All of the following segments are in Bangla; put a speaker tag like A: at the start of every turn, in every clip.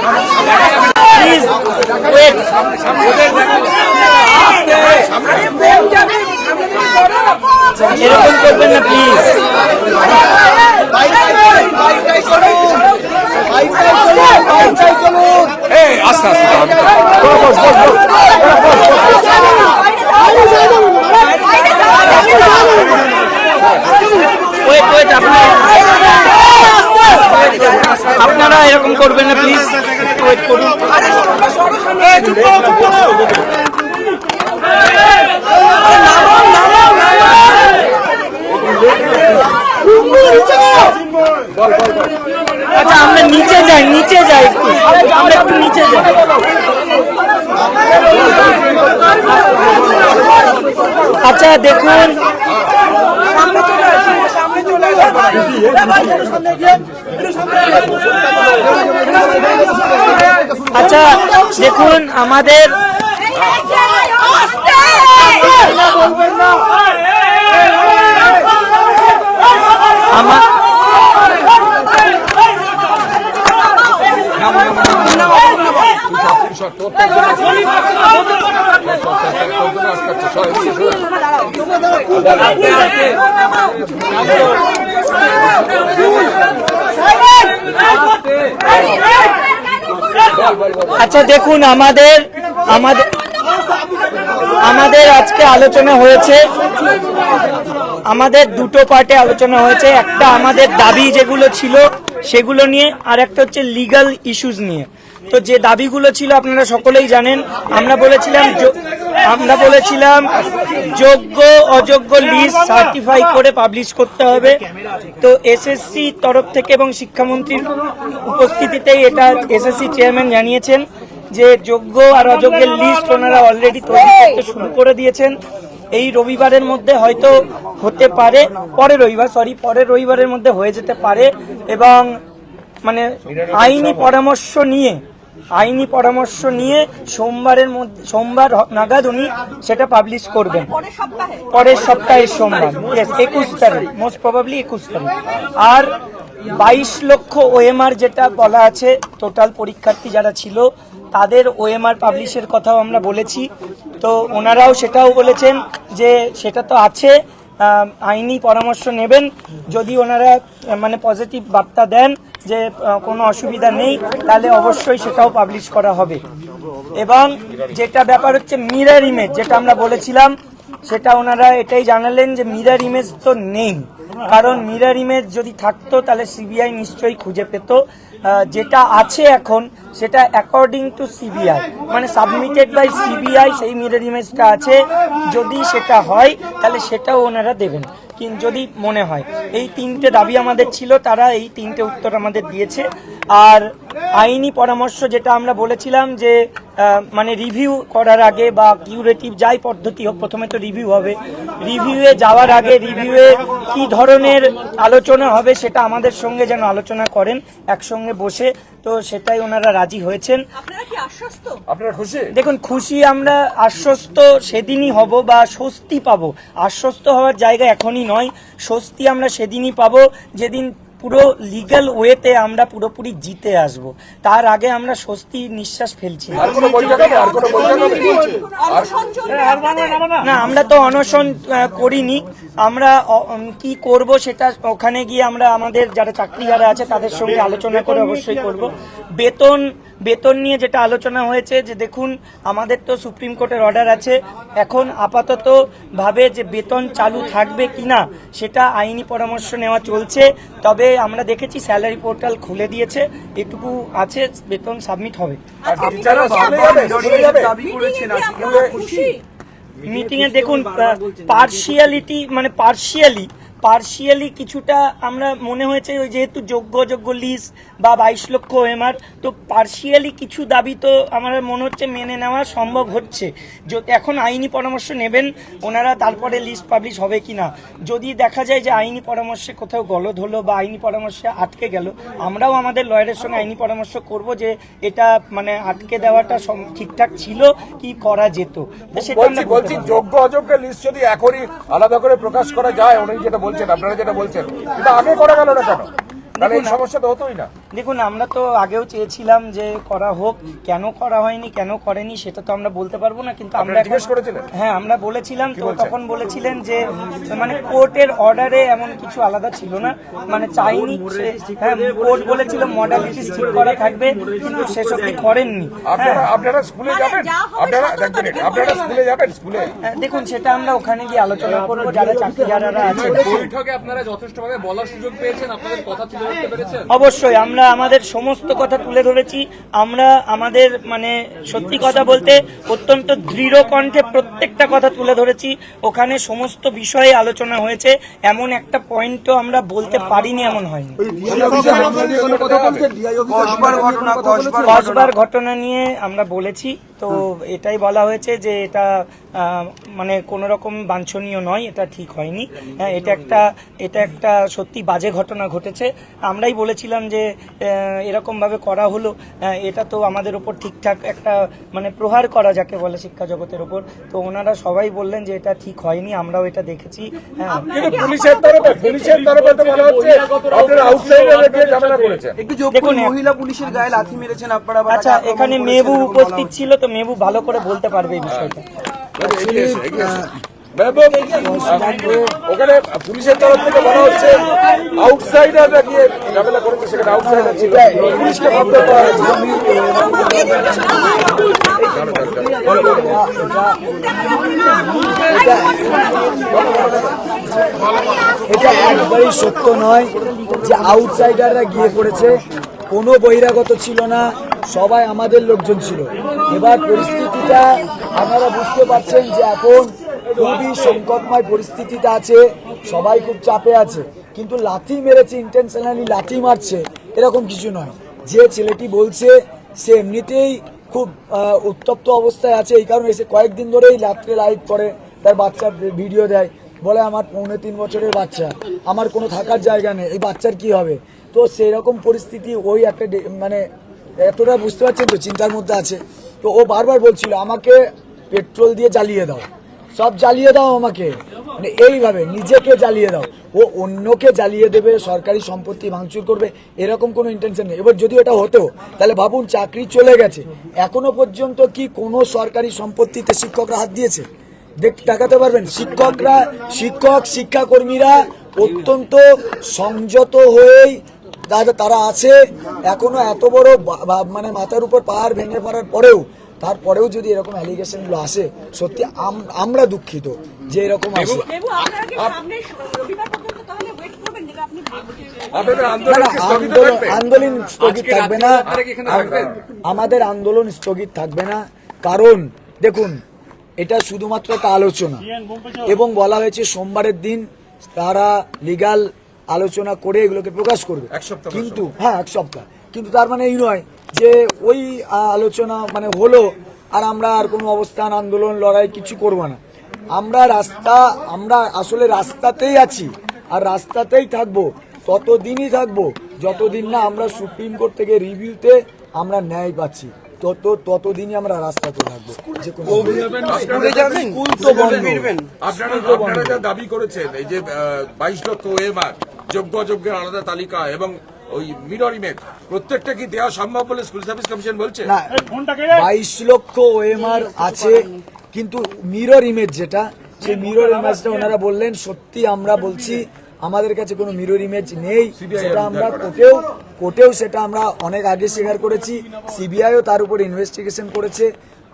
A: প্লিজ ওয়েট এরকম করবেন না প্লিজ
B: আস্তে আস্তে
A: ওয়েট ওয়েট আপনারা আপনারা এরকম করবেন না প্লিজ করুন। আচ্ছা আমরা নিচে যাই নিচে যাই একটু। আমরা একটু নিচে যাই। আচ্ছা দেখুন আচ্ছা দেখুন আমাদের আমার আচ্ছা দেখুন, আমাদের আমাদের আমাদের আজকে আলোচনা হয়েছে, আমাদের দুটো পার্টে আলোচনা হয়েছে, একটা আমাদের দাবি যেগুলো ছিল, সেগুলো নিয়ে আর একটা হচ্ছে লিগ্যাল ইস্যুস নিয়ে। তো যে দাবিগুলো ছিল আপনারা সকলেই জানেন। আমরা বলেছিলাম আমরা বলেছিলাম যোগ্য, অযোগ্য লিস্ট সার্টিফাই করে পাবলিশ করতে হবে। তো এসএসসি তরফ থেকে এবং শিক্ষামন্ত্রীর উপস্থিতিতেই এটা এসএসসি চেয়ারম্যান জানিয়েছেন যে যোগ্য আর অযোগ্যের লিস্ট ওনারা অলরেডি তৈরি করতে শুরু করে দিয়েছেন। এই রবিবারের মধ্যে হয়তো হতে পারে, পরের রবিবার সরি পরের রবিবারের মধ্যে হয়ে যেতে পারে এবং মানে আইনি পরামর্শ নিয়ে আইনি পরামর্শ নিয়ে সোমবারের মধ্যে সোমবার নাগাদ উনি সেটা পাবলিশ করবেন। পরের সপ্তাহে? সোমবার। ইয়েস একুশ তারিখ মোস্ট প্রবাবলি একুশ তারিখ। আর বাইশ লক্ষ ওএমআর যেটা বলা আছে টোটাল পরীক্ষার্থী যারা ছিল তাদের ওএমআর পাবলিশের কথাও আমরা বলেছি। তো ওনারাও সেটাও বলেছেন যে সেটা তো আছে আইনি পরামর্শ নেবেন। যদি ওনারা মানে পজিটিভ বার্তা দেন যে কোনো অসুবিধা নেই, তাহলে অবশ্যই সেটাও পাবলিশ করা হবে। এবং যেটা ব্যাপার হচ্ছে মিরর ইমেজ যেটা আমরা বলেছিলাম, সেটা ওনারা এটাই জানালেন যে মিরর ইমেজ তো নেই। কারণ মিরর ইমেজ যদি থাকতো, তাহলে সিবিআই নিশ্চয়ই খুঁজে পেত। যেটা আছে এখন, সেটা অ্যাকর্ডিং টু সিবিআই মানে সাবমিটেড বাই সিবিআই সেই মিরর ইমেজটা আছে। যদি সেটা হয়, তাহলে সেটাও ওনারা দেবেন। যদি মনে হয়। এই তিনটে দাবি আমাদের ছিল, তারা এই তিনটে উত্তর আমাদের দিয়েছে। আর আইনি পরামর্শ যেটা আমরা বলেছিলাম যে মানে রিভিউ করার আগে বা কিউরেটিভ যাই পদ্ধতি হোক প্রথমে তো রিভিউ হবে। রিভিউয়ে যাওয়ার আগে রিভিউয়ে কি ধরনের আলোচনা হবে সেটা আমাদের সঙ্গে যেন আলোচনা করেন একসঙ্গে বসে। তো সেটাই ওনারা রাজি হয়েছেন।
C: আপনারা কি আশ্বস্ত?
B: আপনারা খুশি?
A: দেখুন খুশি আমরা আশ্বস্ত সেদিনই হব বা স্বস্তি পাবো। আশ্বস্ত হওয়ার জায়গা এখনই নয়। স্বস্তি আমরা সেদিনই পাবো। যেদিন পুরো লিগ্যাল ওয়েতে আমরা পুরোপুরি জিতে আসব। তার আগে আমরা স্বস্তি নিঃশ্বাস ফেলছি। না। আমরা তো অনশন আহ, করিনি। আমরা কি করব সেটা ওখানে গিয়ে আমরা আমাদের যারা চাকরি যারা আছে তাদের সঙ্গে আলোচনা করে অবশ্যই করব। বেতন বেতন নিয়ে যেটা আলোচনা হয়েছে যে দেখুন আমাদের তো সুপ্রিম কোর্টের অর্ডার আছে। এখন আপাতত ভাবে যে বেতন চালু থাকবে কি না সেটা আইনি পরামর্শ নেওয়া চলছে। তবে আমরা দেখেছি স্যালারি পোর্টাল খুলে দিয়েছে। এটুকু আছে বেতন সাবমিট হবে।
C: মিটিংয়ে
A: দেখুন পার্সিয়ালিটি মানে পার্শিয়ালি পার্শিয়ালি কিছুটা আমরা মনে হয়েছে ওই যেহেতু যোগ্য যোগ্য লিস্ট বা বাইশ লক্ষ এমআর তো পার্শিয়ালি কিছু দাবি তো আমার মনে হচ্ছে মেনে নেওয়া সম্ভব হচ্ছে। এখন আইনি পরামর্শ নেবেন ওনারা তারপরে লিস্ট পাবলিশ হবে কি না যদি দেখা যায় যে আইনি পরামর্শে কোথাও গলদ হলো বা আইনি পরামর্শে আটকে গেল আমরাও আমাদের লয়ারের সঙ্গে আইনি পরামর্শ করব যে এটা মানে আটকে দেওয়াটা ঠিকঠাক ছিল কি করা যেত। সেটা
B: বলছি বলছি যোগ্য অযোগ্য লিস্ট যদি এখনই আলাদা করে প্রকাশ করা যায় উনি যেটা বলছেন আপনারা যেটা বলছেন। কিন্তু আগে করা গেল না কেন? তাহলে এই সমস্যা তো হতোই না।
A: দেখুন আমরা তো আগেও চেয়েছিলাম যে করা হোক কেন করা হয়নি কেন করেনি সেটা তো আমরা বলতে পারব না কিন্তু আমরা
B: আপনারা জিজ্ঞেস করেছিলেন?
A: হ্যাঁ আমরা বলেছিলাম তো তখন বলেছিলেন যে মানে কোর্টের অর্ডারে এমন কিছু আলাদা ছিল না মানে চাইনি হ্যাঁ কোর্ট বলেছিল মডালিটিস ঠিক করা থাকবে কিন্তু সেসব কি করেননি।
B: আপনারা
A: হ্যাঁ।
B: আপনারা স্কুলে
C: মানে
B: যাবেন? আপনারা
C: তারিখে
B: আপনারা স্কুলে যাবেন স্কুলে?
A: হ্যাঁ, দেখুন সেটা আমরা ওখানে গিয়ে আলোচনা করব যারা চাকরিহারারা আছেন।
D: বৈঠকে আপনারা যথেষ্টভাবে বলার সুযোগ পেয়েছেন আপনাদের কথা তুলে ধরতে পেরেছেন?
A: অবশ্যই আমরা আমাদের সমস্ত কথা তুলে ধরেছি। আমরা আমাদের মানে সত্যি কথা বলতে অত্যন্ত দৃঢ় কণ্ঠে প্রত্যেকটা কথা তুলে ধরেছি। ওখানে সমস্ত বিষয়ে আলোচনা হয়েছে। এমন একটা পয়েন্টও আমরা বলতে পারিনি এমন হয়নি। কসবার ঘটনা নিয়ে আমরা বলেছি। তো এটাই বলা হয়েছে যে এটা মানে কোনো রকম বাঞ্ছনীয় নয় এটা ঠিক হয়নি। হ্যাঁ এটা একটা এটা একটা সত্যি বাজে ঘটনা ঘটেছে। আমরাই বলেছিলাম যে এরকম ভাবে করা হলো এটা তো আমাদের ওপর ঠিকঠাক একটা মানে প্রহার করা যাকে বলে শিক্ষা জগতের ওপর তো ওনারা সবাই বললেন যে এটা ঠিক হয়নি আমরাও এটা দেখেছি। হ্যাঁ।
B: পুলিশের তরফে পুলিশের তরফে তো বলা হচ্ছে আপনারা আউটসাইডারে গিয়ে ঝামেলা করেছেন।
E: একটু
A: দেখুন,
E: মহিলা পুলিশের গায়ে লাথি মেরেছেন আপনারা
A: আচ্ছা এখানে মেবু উপস্থিত ছিল তো মেবু ভালো করে বলতে পারবে এই বিষয়টা।
B: ওখানে পুলিশের তরফ থেকে বলা হচ্ছে আউটসাইডাররা গিয়ে ঝামেলা করেছে সেখানে আউটসাইডার ছিল। পুলিশকে
F: এটা একবারই সত্য নয় যে আউটসাইডাররা গিয়ে পড়েছে কোনো বহিরাগত ছিল না। সবাই আমাদের লোকজন ছিল। এবার পরিস্থিতিটা আপনারা বুঝতে পারছেন যে এখন খুবই সংকটময় পরিস্থিতিতে আছে, সবাই খুব চাপে আছে। কিন্তু লাথি মেরেছে ইন্টেনশনালি লাথি মারছে, এরকম কিছু নয়। যে ছেলেটি বলছে, সে এমনিতেই খুব উত্তপ্ত অবস্থায় আছে। এই কারণে এসে কয়েকদিন ধরেই রাত্রে লাইভ করে, তার বাচ্চার ভিডিও দেয়। বলে, আমার পৌনে তিন বছরের বাচ্চা। আমার কোনো থাকার জায়গা নেই। এই বাচ্চার কি হবে? তো সেই রকম পরিস্থিতি ওই একটা মানে এতটা বুঝতে পারছেন তো, চিন্তার মধ্যে আছে। তো ও বারবার বলছিল, আমাকে পেট্রোল দিয়ে জ্বালিয়ে দাও। সব জ্বালিয়ে দাও আমাকে। মানে এইভাবে নিজেকে জ্বালিয়ে দাও। ও অন্যকে জ্বালিয়ে দেবে, সরকারি সম্পত্তি ভাঙচুর করবে, এরকম কোনো ইন্টেনশন নেই। এবার যদি এটা হতো, তাহলে ভাবুন চাকরি চলে গেছে। এখনও পর্যন্ত কি কোনো সরকারি সম্পত্তিতে শিক্ষকরা হাত দিয়েছে? দেখ দেখাতে পারবেন, শিক্ষকরা, শিক্ষক, শিক্ষাকর্মীরা অত্যন্ত সংযত হয়েই তারা তারা আছে এখনও এত বড় মানে মাথার উপর পাহাড় ভেঙে পড়ার পরেও তারপরেও যদি এরকম অ্যালিগেশনগুলো আসে সত্যি আম- আমরা দুঃখিত যে এরকম আসে।
C: দেবু আপনারা কি সামনে রবিবার পর্যন্ত তাহলে ওয়েট করবেন? যেটা আপনি
B: আপনাদের
F: না,
B: আন্দোলন স্থগিত থাকবে
F: না? আমাদের আন্দোলন স্থগিত থাকবে না। কারণ দেখুন এটা শুধুমাত্র একটা আলোচনা। এবং বলা হয়েছে সোমবারের দিন তারা লিগাল আলোচনা করে এগুলোকে প্রকাশ করবে।
B: এক সপ্তাহ
F: কিন্তু হ্যাঁ এক সপ্তাহ। কিন্তু তার মানে এই নয় যে ওই আলোচনা মানে হলো আর আমরা আর কোনো অবস্থান আন্দোলন লড়াই কিছু করব না। আমরা রাস্তা আমরা আসলে রাস্তাতেই আছি আর রাস্তাতেই থাকব ততদিনই থাকব। যতদিন না আমরা সুপ্রিম কোর্ট থেকে রিভিউতে আমরা ন্যায় পাচ্ছি তত ততদিনই আমরা রাস্তাতে থাকব। যে কোনো
E: স্কুল
F: তো বন্ধ।
B: আপনারা আপনারা দাবি করেছেন এই যে বাইশ লক্ষ ওয়েমার যোগ্য অযোগ্যের আলাদা তালিকা এবং ওই মিরর ইমেজ। প্রত্যেকটা কি দেওয়া সম্ভব বলে স্কুল সার্ভিস কমিশন বলছে?
F: না বাইশ লক্ষ ওএমআর আছে কিন্তু মিরর ইমেজ যেটা সেই মিরর ইমেজটা ওনারা বললেন সত্যি আমরা বলছি আমাদের কাছে কোনো মিরর ইমেজ নেই সেটা আমরা কোর্টেও কোর্টেও সেটা আমরা অনেক আগে স্বীকার করেছি সিবিআইও তার উপর ইনভেস্টিগেশন করেছে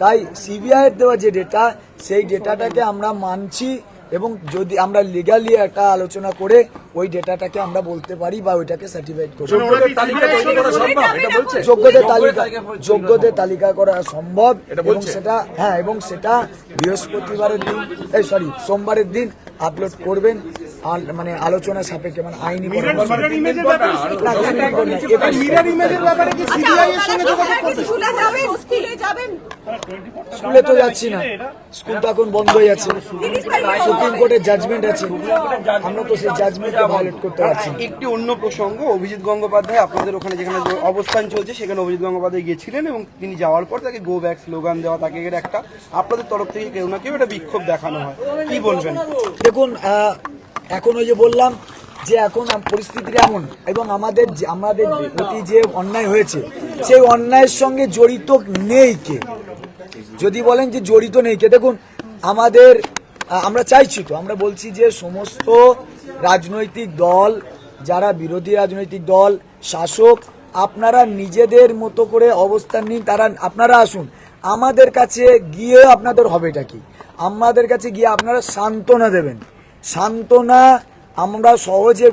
F: তাই সিবিআইয়ের দেওয়া যে ডেটা সেই ডেটাটাকে আমরা মানছি এবং যদি আমরা লিগালি একটা আলোচনা করে ওই ডেটাটাকে আমরা বলতে পারি বা ওইটাকে সার্টিফাইড করি।
B: যোগ্যদের তালিকা তৈরি করা সম্ভব? এটা বলছে।
F: যোগ্যদের তালিকা করা সম্ভব। এবং সেটা হ্যাঁ এবং সেটা বৃহস্পতিবারের দিন এই সরি সোমবারের দিন আপলোড করবেন। মানে আলোচনা সাপেক্ষে মানে আইনি
C: স্কুলে
F: তো যাচ্ছি না। স্কুল তো এখন বন্ধই আছে। সুপ্রিম কোর্টের জাজমেন্ট আছে। আমরা তো সেই জাজমেন্টকে ভায়োলেট করতে পারছি
E: একটি অন্য প্রসঙ্গ অভিজিৎ গঙ্গোপাধ্যায় আপনাদের ওখানে যেখানে অবস্থান চলছে সেখানে অভিজিৎ গঙ্গোপাধ্যায় গিয়েছিলেন এবং তিনি যাওয়ার পর তাকে গো ব্যাক স্লোগান দেওয়া তাকে একটা আপনাদের তরফ থেকে কেউ না কেউ একটা বিক্ষোভ দেখানো হয়। কি বলবেন?
F: দেখুন এখন ওই যে বললাম যে এখন পরিস্থিতি এমন এবং আমাদের আমাদের প্রতি যে অন্যায় হয়েছে, সেই অন্যায়ের সঙ্গে জড়িত নেই কে? যদি বলেন যে জড়িত নেই কে? দেখুন, আমাদের আমরা চাইছি তো, আমরা বলছি যে সমস্ত রাজনৈতিক দল, যারা বিরোধী রাজনৈতিক দল, শাসক, আপনারা নিজেদের মতো করে অবস্থান নিন, তারা, আপনারা আসুন। আমাদের কাছে গিয়ে আপনাদের হবেটা কি? আমাদের কাছে গিয়ে আপনারা সান্ত্বনা দেবেন। সান্ত্বনা আমরা সহজে,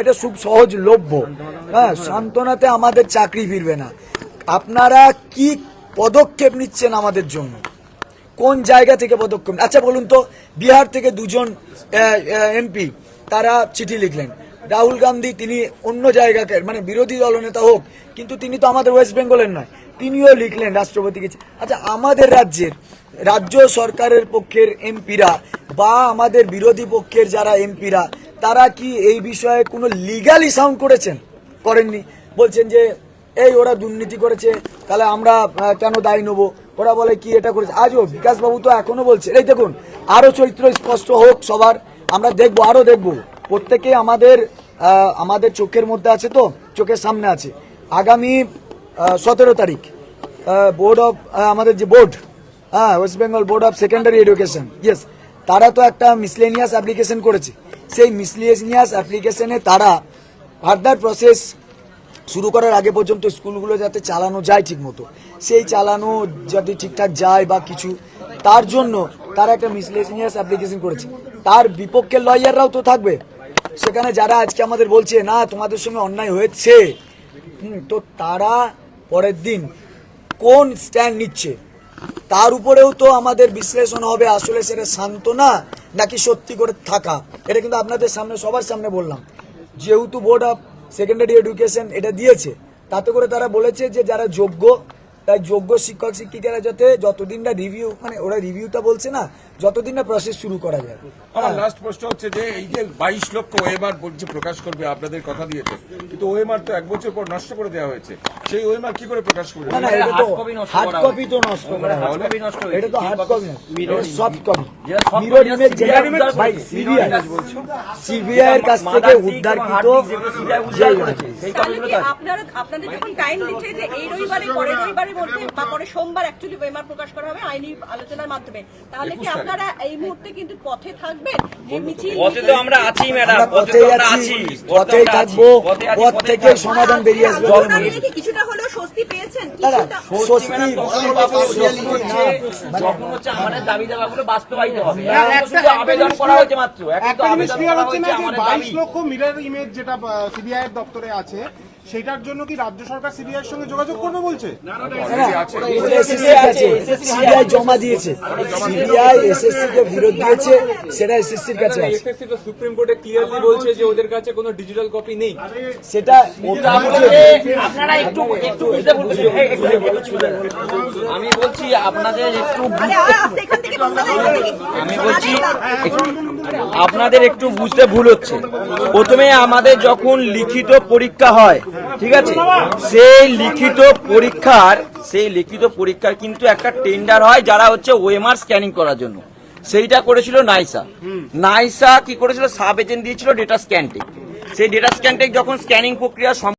F: এটা খুব সহজ লভ্য। হ্যাঁ সান্ত্বনাতে আমাদের চাকরি ফিরবে না। আপনারা কি পদক্ষেপ নিচ্ছেন আমাদের জন্য? কোন জায়গা থেকে পদক্ষেপ আচ্ছা বলুন তো, বিহার থেকে দুজন এমপি, তারা চিঠি লিখলেন। রাহুল গান্ধী, তিনি অন্য জায়গাকার মানে বিরোধী দলনেতা হোক, কিন্তু তিনি তো আমাদের ওয়েস্ট বেঙ্গলের নয়। তিনিও লিখলেন রাষ্ট্রপতিকে আচ্ছা আমাদের রাজ্যের, রাজ্য সরকারের পক্ষের এমপিরা বা আমাদের বিরোধী পক্ষের যারা এমপিরা, তারা কি এই বিষয়ে কোনো লিগালি সাউন্ড করেছেন? করেননি। বলছেন যে, এই ওরা দুর্নীতি করেছে, তাহলে আমরা কেন দায়ী নেব? ওরা বলে, কি এটা করেছে? আজও বিকাশ বাবু তো এখনও বলছে। এই দেখুন আরও চরিত্র স্পষ্ট হোক সবার, আমরা দেখব আরও দেখব। প্রত্যেকে আমাদের আমাদের চোখের মধ্যে আছে তো, চোখের সামনে আছে। আগামী সতেরো তারিখ। বোর্ড অফ আমাদের যে বোর্ড হ্যাঁ West Bengal board of secondary education yes তারা তো একটা মিসলেনিয়াস অ্যাপ্লিকেশন করেছে। সেই মিসলেনিয়াস অ্যাপ্লিকেশনে তারা ফার্দার প্রসেস শুরু করার আগে পর্যন্ত স্কুলগুলো যাতে চালানো যায় ঠিক মতো সেই চালানো যদি ঠিকঠাক যায় বা কিছু, তার জন্য তারা একটা মিসলেনিয়াস অ্যাপ্লিকেশন করেছে। তার বিপক্ষের লয়াররাও তো থাকবে। সেখানে যারা আজকে আমাদের বলছে, না, তোমাদের সঙ্গে অন্যায় হয়েছে। তো তারা পরের দিন কোন স্ট্যান্ড নিচ্ছে? তার উপরেও তো আমাদের বিশ্লেষণ হবে, আসলে সেটা সান্ত্বনা নাকি সত্যি করে থাকা? এটা কিন্তু আপনাদের সামনে, সবার সামনে বললাম। যেহেতু বোর্ড অফ সেকেন্ডারি এডুকেশন এটা দিয়েছে, তাতে করে তারা বলেছে যে যারা যোগ্য, তাই যোগ্য শিক্ষক, শিক্ষিকারা যাতে যতদিন না রিভিউ মানে ওরা রিভিউটা বলছে না যতদিন না প্রসেস শুরু করা যায়।
B: আমার লাস্ট প্রশ্ন হচ্ছে যে এই যে বাইশ লক্ষ ওএমআর বলছে প্রকাশ করবে আপনাদের কথা দিয়েছে। কিন্তু ওএমআর তো এক বছর পর নষ্ট করে দেওয়া হয়েছে। সেই ওএমআর কি করে প্রকাশ করবে?
F: না না এটা তো হার্ড কপি তো নষ্ট করা হয়েছে। এটা তো hard copy soft copy mirror image ভাই সিবিআই সিবিআই এর কাছ থেকে উদ্ধারকৃত
C: কি আপনারা আপনাদের যখন টাইম দিচ্ছে যে এই রবিবারে পরের রবিবারের মধ্যে বা পরে সোমবার অ্যাকচুয়ালি ওয়েমার প্রকাশ করা হবে আইনি আলোচনার মাধ্যমে তাহলে কি আপনারা এই মুহূর্তে কিন্তু পথে থাকবেন। যে মিছিল
G: পথে তো আমরা আছি ম্যাডাম পথে তো আমরা
F: আছি
G: পথে
F: থাকব
G: পথ
F: থেকে সমাধান বেরিয়ে আসবে। বলে মনে
C: আপনারা কি কিছুটা হলেও স্বস্তি পেয়েছেন কিছুটা
F: স্বস্তি
G: যখন হচ্ছে আমাদের দাবি দাবাগুলো বাস্তবায়িত হবে শুধু আবেদন করা হয়েছে মাত্র
H: একটা জিনিস ক্লিয়ার হচ্ছে না যে
G: আমাদের
H: বাইশ
G: দাবি
H: লক্ষ মিরর ইমেজ যেটা সিবিআই এর দপ্তরে আছে সেটার জন্য কি রাজ্য সরকার সিবিআই এর সঙ্গে যোগাযোগ করবে বলছে?
F: সিবিআই জমা দিয়েছে। সিবিআই এসএসসি কে বিরোধ দিয়েছে সেটা এসএসসির কাছে আছে।
D: এসএসসি তো সুপ্রিম কোর্টে ক্লিয়ারলি বলছে যে ওদের কাছে কোনো ডিজিটাল কপি নেই।
F: সেটা
G: আপনারা একটু একটু বুঝতে একটু। আমি বলছি আপনাদের একটু। আমি বলছি আপনাদের একটু বুঝতে ভুল হচ্ছে। প্রথমে আমাদের যখন লিখিত পরীক্ষা হয় ঠিক আছে? সেই লিখিত পরীক্ষার সেই লিখিত পরীক্ষার কিন্তু একটা টেন্ডার হয় যারা হচ্ছে ওএমআর স্ক্যানিং করার জন্য। সেইটা করেছিল নাইসা। নাইসা কি করেছিল? সাব এজেন্ট দিয়েছিল ডেটা স্ক্যানটেক সেই ডেটা স্ক্যানটেক যখন স্ক্যানিং প্রক্রিয়া